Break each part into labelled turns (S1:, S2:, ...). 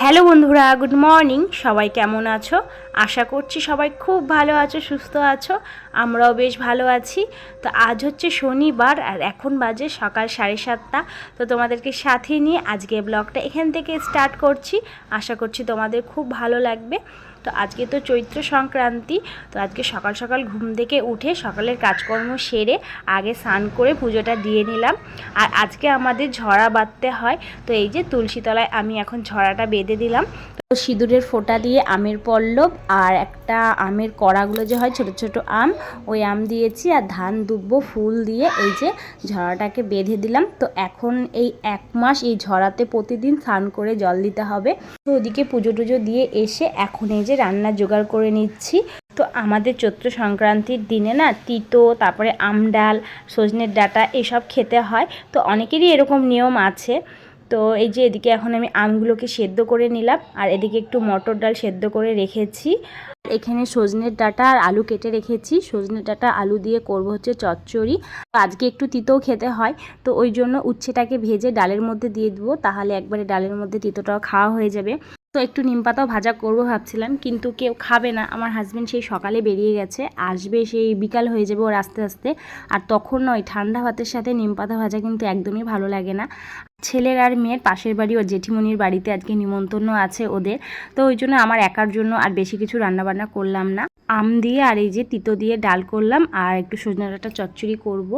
S1: Hello বন্ধুরা, good morning. সবাই কেমন আছো? আশা করছি সবাই খুব ভালো আছো, সুস্থ আছো। আমরাও বেশ ভালো আছি। তো আজ হচ্ছে শনিবার আর এখন বাজে সকাল সাড়ে সাতটা। তো তোমাদেরকে সাথে নিয়ে আজকে ব্লগটা এখান থেকে স্টার্ট করছি। আশা করছি তোমাদের খুব ভালো লাগবে। তো আজকে তো চৈত্র সংক্রান্তি, তো আজকে সকাল সকাল ঘুম থেকে উঠে সকালের কাজকর্ম সেরে আগে স্নান করে পুজোটা দিয়ে নিলাম। আর আজকে আমাদের ঝরা বাঁধতে হয়, তো এই যে তুলসীতলায় আমি এখন ঝরাটা বেঁধে দিলাম। সিঁদুরের ফোঁটা দিয়ে আমের পল্লব আর একটা আমের কড়াগুলো যে হয়, ছোট ছোট আম, ওই আম দিয়েছি আর ধান দুব্বো ফুল দিয়ে এই যে ঝরাটাকে বেঁধে দিলাম। তো এখন এই এক মাস এই ঝরাতে প্রতিদিন স্নান করে জল দিতে হবে। তো ওদিকে পুজো টুজো দিয়ে এসে এখন এই যে রান্না জোগাড় করে নিচ্ছি। তো আমাদের চৈত্র সংক্রান্তির দিনে না তিতো, তারপরে আমডাল, সজনের ডাঁটা এসব খেতে হয়। তো অনেকেরই এরকম নিয়ম আছে। তো এই যে এদিকে এখন আমি আমগুলোকে সেদ্ধ করে নিলাম, আর এদিকে একটু মটর ডাল সেদ্ধ করে রেখেছি। এখানে সজনের ডাটা আর আলু কেটে রেখেছি। সজনের ডাটা, আলু দিয়ে করব হচ্ছে চচ্চড়ি। আজকে একটু তিতও খেতে হয়, তো ওই জন্য উচ্ছেটাকে ভেজে ডালের মধ্যে দিয়ে দেবো, তাহলে একবারে ডালের মধ্যে তিতোটাও খাওয়া হয়ে যাবে। তো একটু নিম পাতাও ভাজা করব ভাবছিলাম, কিন্তু কেউ খাবে না। আমার হাজব্যান্ড সেই সকালে বেরিয়ে গেছে, আসবে সেই বিকাল হয়ে যাবে ওর আস্তে আস্তে। আর তখন নয়, ঠান্ডা ভাতের সাথে নিম পাতা ভাজা কিন্তু একদমই ভালো লাগে না। ছেলের আর মেয়ের পাশের বাড়ি ও জেঠিমনির বাড়িতে আজকে নিমন্ত্রণ আছে ওদের। তো ওই জন্য আমার একার জন্য আর বেশি কিছু রান্নাবান্না করলাম না। আম দিয়ে আর এই যে তিতো দিয়ে ডাল করলাম, আর একটু সজনে ডাঁটা চচ্চড়ি করব।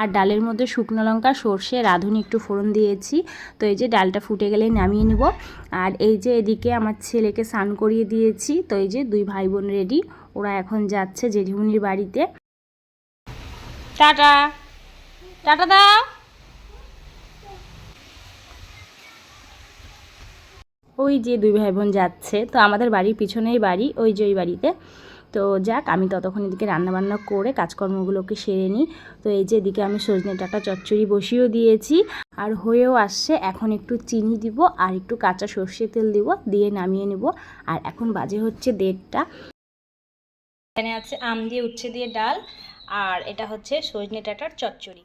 S1: আর ডালের মধ্যে শুকনো লঙ্কা, সর্ষে, রাঁধুনি একটু ফোড়ন দিয়েছি। তো এই যে ডালটা ফুটে গেলে নামিয়ে নেব। আর এই যে এদিকে আমার ছেলেকে স্নান করিয়ে দিয়েছি। তো এই যে দুই ভাই বোন রেডি ওরা এখন যাচ্ছে জেঠিমনির বাড়িতে। টাটা! টাটা দাও! ওই যে দুই ভাই বোন যাচ্ছে। তো আমাদের বাড়ির পিছনেই বাড়ি, ওই যে ওই বাড়িতে। তো যাক, আমি ততক্ষণ এদিকে রান্নাবান্না করে কাজকর্মগুলোকে সেরে নিই। তো এই যে এদিকে আমি সজনে ডাঁটা চচ্চড়ি বসিয়েও দিয়েছি। আর হয়েও আসছে, এখন একটু চিনি দিব আর একটু কাঁচা সর্ষে তেল দিব, দিয়ে নামিয়ে নেব। আর এখন বাজে হচ্ছে দেড়টা। এখানে আছে আম দিয়ে উচ্ছে দিয়ে ডাল, আর এটা হচ্ছে সজনে ডাঁটার চচ্চড়ি।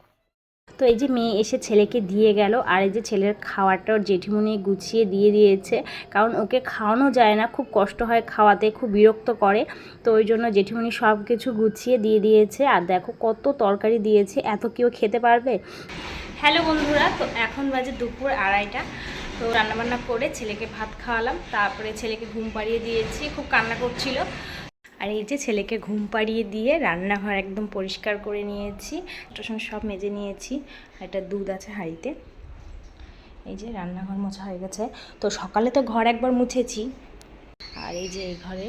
S1: তো এই যে মেয়ে এসে ছেলেকে দিয়ে গেল, আর এই যে ছেলের খাওয়াটা ওর জেঠিমুনি গুছিয়ে দিয়ে দিয়েছে। কারণ ওকে খাওয়ানো যায় না, খুব কষ্ট হয় খাওয়াতে, খুব বিরক্ত করে। তো ওই জন্য জেঠিমুনি সব কিছু গুছিয়ে দিয়ে দিয়েছে। আর দেখো কত তরকারি দিয়েছে, এত কেউ খেতে পারবে? হ্যালো বন্ধুরা, তো এখন বাজে দুপুর আড়াইটা। তো রান্নাবান্না করে ছেলেকে ভাত খাওয়ালাম, তারপরে ছেলেকে ঘুম পাড়িয়ে দিয়েছি। খুব কান্না করছিল। আর এই যে ছেলেকে ঘুম পাড়িয়ে দিয়ে রান্নাঘর একদম পরিষ্কার করে নিয়েছি স্টেশন সব মেজে নিয়েছি একটা দুধ আছে হাঁড়িতে। এই যে রান্নাঘর মোছা হয়ে গেছে। তো সকালে তো ঘর একবার মুছেছি। আর এই যে এই ঘরে,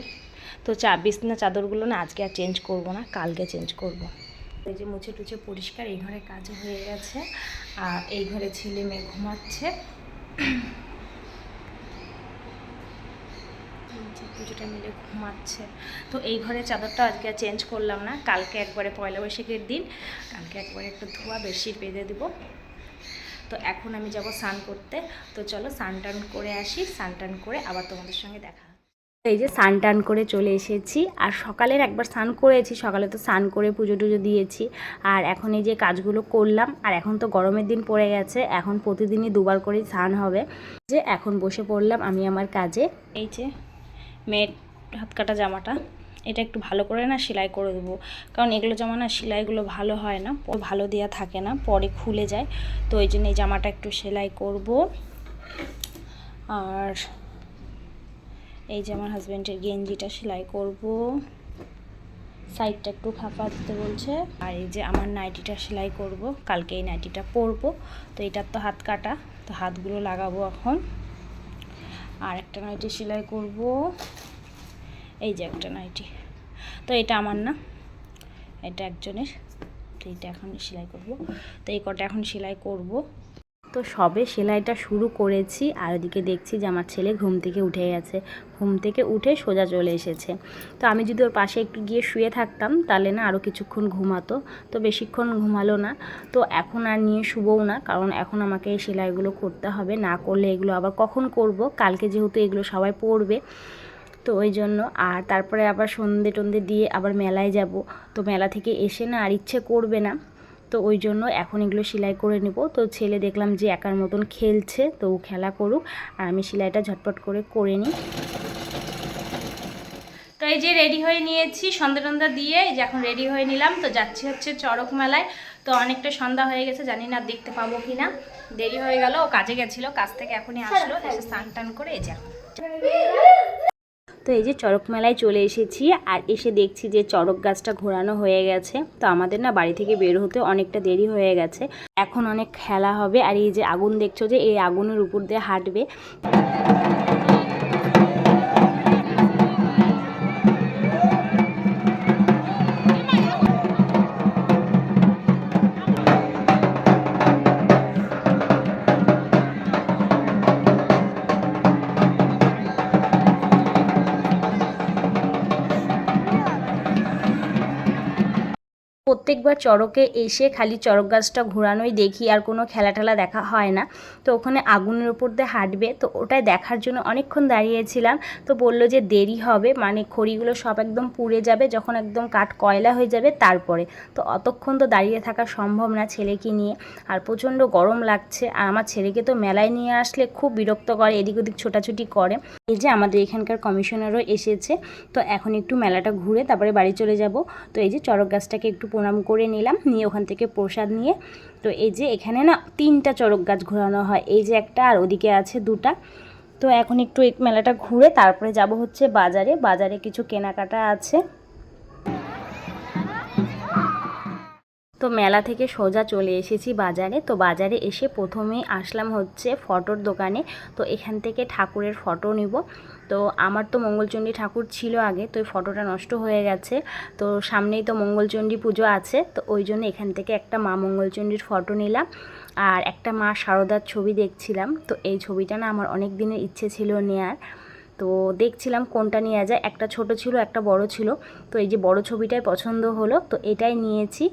S1: তো চা, বিছনা, চাদরগুলো না আজকে আর চেঞ্জ করব না, কালকে চেঞ্জ করব। এই যে মুছে টুছে পরিষ্কার, এই ঘরে কাজ হয়ে গেছে। আর এই ঘরে ছেলে মেয়ে ঘুমাচ্ছে এই যে মিলে ঘুমাচ্ছে। তো এই ঘরের চাদরটা আজকে আর চেঞ্জ করলাম না। কালকে একবারে পয়লা বৈশাখের দিন। কালকে একবারে একটু ধোয়া বেশি বেঁধে দিব। তো এখন আমি যাব স্নান করতে। তো চলো স্নান টান করে আসি। স্নান টান করে আবার তোমাদের সঙ্গে দেখা এই যে স্নান টান করে চলে এসেছি। আর সকালের একবার স্নান করেছি। সকালে তো স্নান করে পুজো টুজো দিয়েছি। আর এখন এই যে কাজগুলো করলাম। আর এখন তো গরমের দিন পড়ে গেছে। এখন প্রতিদিনই দুবার করেই স্নান হবে। যে এখন বসে পড়লাম আমি আমার কাজে। এই যে মেয়ের হাত কাটা জামাটা। এটা একটু ভালো করে না সেলাই করে দেবো। কারণ এগুলো জামা না সেলাইগুলো ভালো হয় না ভালো দেওয়া থাকে না, পরে খুলে যায়। তো ওই জন্য এই জামাটা একটু সেলাই করব। আর এই যে আমার হাজব্যান্ডের গেঞ্জিটা সেলাই করব। সাইডটা একটু ফাঁপা দিতে বলছে। আর এই যে আমার নাইটিটা সেলাই করব। কালকে এই নাইটিটা পরবো। তো এটার তো হাত কাটা, তো হাতগুলো লাগাবো এখন। আর একটা নাইটি সেলাই করব। এই যে একটা নাইটি। তো এটা আমার না। এটা একজনের। তো এইটা এখন সেলাই করব। তো এই কটা এখন সেলাই করব। তো সবে সেলাইটা শুরু করেছি আর ওদিকে দেখছি যে আমার ছেলে ঘুম থেকে উঠে গেছে। ঘুম থেকে উঠে সোজা চলে এসেছে। তো আমি যদি ওর পাশে একটু গিয়ে শুয়ে থাকতাম, তাহলে না আরও কিছুক্ষণ ঘুমাতো। তো বেশিক্ষণ ঘুমালো না। তো এখন আর নিয়ে শুবও না, কারণ এখন আমাকে এই সেলাইগুলো করতে হবে। না করলে এগুলো আবার কখন করব? কালকে যেহেতু এগুলো সবাই পড়বে তো ওই জন্য। আর তারপরে আবার সন্ধে টন্ধে দিয়ে আবার মেলায় যাব। তো মেলা থেকে এসে না আর ইচ্ছে করবে না। তো ওই জন্য এখন এগুলো সেলাই করে নেব। তো ছেলে দেখলাম যে একার মতন খেলছে, তো ও খেলা করুক। আর আমি সেলাইটা ঝটপট করে করে নিই। তো এই যে রেডি হয়ে নিয়েছি সন্ধ্যা টন্ধা দিয়ে। এই যে এখন রেডি হয়ে নিলাম। তো যাচ্ছি হচ্ছে চড়ক মেলায়। তো অনেকটা সন্ধ্যা হয়ে গেছে, জানি না দেখতে পাবো কি না দেরি হয়ে গেল, ও কাজে গেছিল, কাজ থেকে এখনই আসলো। এসে স্নান টান করে এই যে। তো এই যে চড়ক মেলায় চলে এসেছি আর এসে দেখছি যে চড়ক গাছটা ঘোরানো হয়ে গেছে। তো আমাদের না বাড়ি থেকে বের হতে অনেকটা দেরি হয়ে গেছে। এখন অনেক খেলা হবে আর এই যে আগুন দেখছ যে এই আগুনের উপর দিয়ে হাঁটবে। প্রত্যেকবার চড়কে এসে খালি চড়ক গাছটা ঘোরানোই দেখি, আর কোনো খেলা টেলা দেখা হয় না। তো ওখানে আগুনের ওপর দিয়ে হাঁটবে। তো ওটাই দেখার জন্য অনেকক্ষণ দাঁড়িয়েছিলাম। তো বলল যে দেরি হবে মানে খড়িগুলো সব একদম পুড়ে যাবে, যখন একদম কাঠ কয়লা হয়ে যাবে তারপরে। তো অতক্ষণ তো দাঁড়িয়ে থাকা সম্ভব না ছেলেকে নিয়ে। আর প্রচণ্ড গরম লাগছে, আর আমার ছেলেকে তো মেলায় নিয়ে আসলে খুব বিরক্ত করে এদিক ওদিক ছোটাছুটি করে। এই যে আমাদের এখানকার কমিশনারও এসেছে। তো এখন একটু মেলাটা ঘুরে তারপরে বাড়ি চলে যাব। তো এই যে চড়ক গাছটাকে একটু প্রণাম করে নিলাম, নিয়ে ওখান থেকে প্রসাদ নিয়ে। তো এই যে এখানে না তিনটা চড়ক গাছ ঘোরানো হয়, এই যে একটা আর ওদিকে আছে দুটা। তো এখন একটু এই মেলাটা ঘুরে তারপরে যাব হচ্ছে বাজারে বাজারে কিছু কেনাকাটা আছে। তো মেলা থেকে সোজা চলে এসেছি বাজারে। তো বাজারে এসে প্রথমেই আসলাম হচ্ছে ফটোর দোকানে। তো এখান থেকে ঠাকুরের ফটো নিব। তো আমার তো মঙ্গলচণ্ডী ঠাকুর ছিল আগে, তো ওই ফটোটা নষ্ট হয়ে গেছে। তো সামনেই তো মঙ্গলচণ্ডী পুজো আছে। তো ওই জন্য এখান থেকে একটা মা মঙ্গলচণ্ডীর ফটো নিলাম। আর একটা মা শারদার ছবি দেখছিলাম। তো এই ছবিটা না আমার অনেক দিনের ইচ্ছে ছিল নেয়ার। তো দেখছিলাম কোনটা নেওয়া যায়। একটা ছোট ছিল, একটা বড় ছিল। তো এই যে বড় ছবিটাই পছন্দ হলো, তো এটাই নিয়েছি।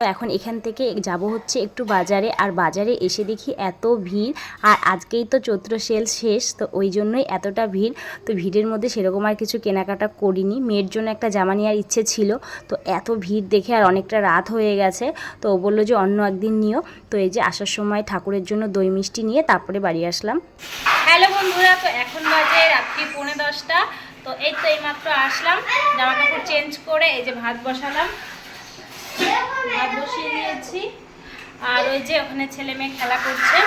S1: তো এখন এখান থেকে যাব হচ্ছে একটু বাজারে, আর বাজারে এসে দেখি এত ভিড়। আর আজকেই তো চৈত্র সেল শেষ, তো ওই জন্যই এতটা ভিড়। তো ভিড়ের মধ্যে সেরকম আর কিছু কেনাকাটা করিনি। মেয়ের জন্য একটা জামা নেওয়ার ইচ্ছে ছিল, তো এত ভিড় দেখে আর অনেকটা রাত হয়ে গেছে। তো ও বলল যে, অন্য একদিন নিও। তো এই যে আসার সময় ঠাকুরের জন্য দই মিষ্টি নিয়ে তারপরে বাড়ি আসলাম। হ্যালো বন্ধুরা, তো এখন বাজে রাত্রি পৌনে দশটা। তো এই তো এইমাত্র আসলাম, জামা কাপড় চেঞ্জ করে এই যে ভাত বসালাম। ভাত বসিয়ে দিয়েছি। আর ওই যে ওখানে ছেলে মেয়ে খেলা করছে।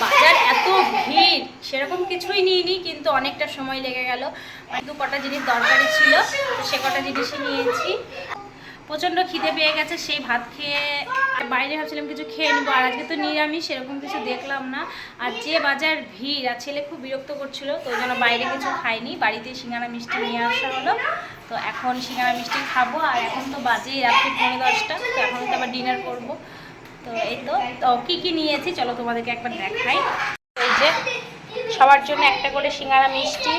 S1: বাজার এত ভিড়, সেরকম কিছুই নিইনি, কিন্তু অনেকটা সময় লেগে গেল। দু কটা জিনিস দরকারি ছিল সে কটা জিনিসই নিয়েছি। প্রচণ্ড খিদে পেয়ে গেছে, সেই ভাত খেয়ে আর বাইরে ভাবছিলাম কিছু খেয়ে নেব, আর আজকে তো নিরামিষ, সেরকম কিছু দেখলাম না। আর যে বাজার ভিড়, আর ছেলে খুব বিরক্ত করছিল, তো ওই জন্য বাইরে কিছু খাইনি। বাড়িতে সিঙ্গারা মিষ্টি নিয়ে আসা হলো, তো এখন সিঙ্গারা মিষ্টি খাব, আর এখন তো বাজেই রাত্রি পৌনে দশটা, তো এখন তো আবার ডিনার করব। তো এই তো তো কী কী নিয়েছি চলো তোমাদেরকে একবার দেখাই। এই যে, সবার জন্য একটা করে সিঙ্গারা মিষ্টি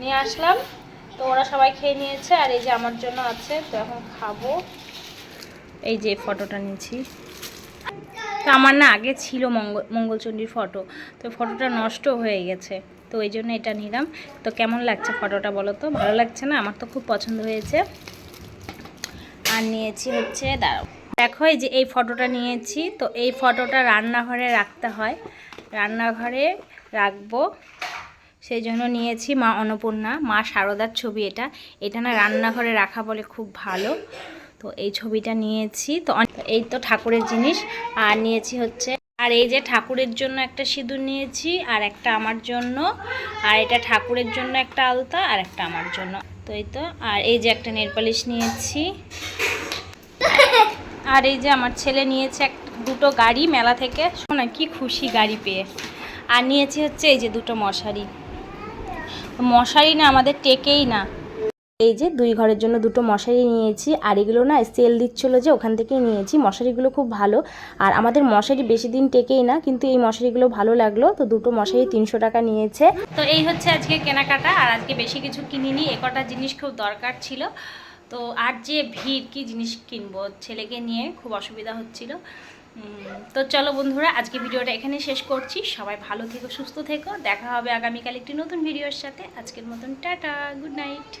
S1: নিয়ে আসলাম। তো ওরা সবাই খেয়ে নিয়েছে, আর এই যে আমার জন্য আছে, তো এখন খাব। এই যে ফটোটা নিয়েছি। তো আমার না আগে ছিল মঙ্গল, মঙ্গলচণ্ডীর ফটো। তো ফটোটা নষ্ট হয়ে গেছে। তো ওই জন্য এটা নিলাম। তো কেমন লাগছে ফটোটা বলো তো? ভালো লাগছে না? আমার তো খুব পছন্দ হয়েছে। আর নিয়েছি হচ্ছে, দাঁড়াও। দেখো এই যে এই ফটোটা নিয়েছি। তো এই ফটোটা রান্নাঘরে রাখতে হয়। রান্নাঘরে রাখব। সেই জন্য নিয়েছি মা অন্নপূর্ণা। মা শারদার ছবি এটা। এটা না রান্নাঘরে রাখা বলে খুব ভালো। তো এই ছবিটা নিয়েছি। তো এই তো ঠাকুরের জিনিস। আর নিয়েছি হচ্ছে আর এই যে ঠাকুরের জন্য একটা সিঁদুর নিয়েছি, আর একটা আমার জন্য। আর এটা ঠাকুরের জন্য একটা আলতা, আর একটা আমার জন্য। তো এই তো আর এই যে একটা নেল পালিশ নিয়েছি। আর এই যে আমার ছেলে নিয়েছে এক দুটো গাড়ি মেলা থেকে। শোনা কি খুশি গাড়ি পেয়ে। আর নিয়েছি হচ্ছে এই যে দুটো মশারি। মশারি না আমাদের টেকেই না। এই যে দুই ঘরের জন্য দুটো মশারি নিয়েছি, আর এগুলো না সেল দিচ্ছিল যে ওখান থেকেই নিয়েছি। মশারিগুলো খুব ভালো। আর আমাদের মশারি বেশি দিন টেকেই না, কিন্তু এই মশারিগুলো ভালো লাগল। তো দুটো মশারি তিনশো টাকা নিয়েছে। তো এই হচ্ছে আজকে কেনাকাটা, আর আজকে বেশি কিছু কিনিনি। এ কটা জিনিস খুব দরকার ছিল। তো আর যে ভিড়, কি জিনিস কিনবো ছেলেকে নিয়ে, খুব অসুবিধা হচ্ছিল। তো চলো বন্ধুরা, আজকে ভিডিওটা এখানে শেষ করছি। সবাই ভালো থেকো, সুস্থ থেকো। দেখা হবে আগামীকাল একটি নতুন ভিডিওর সাথে। আজকের মতন টাটা, গুড নাইট।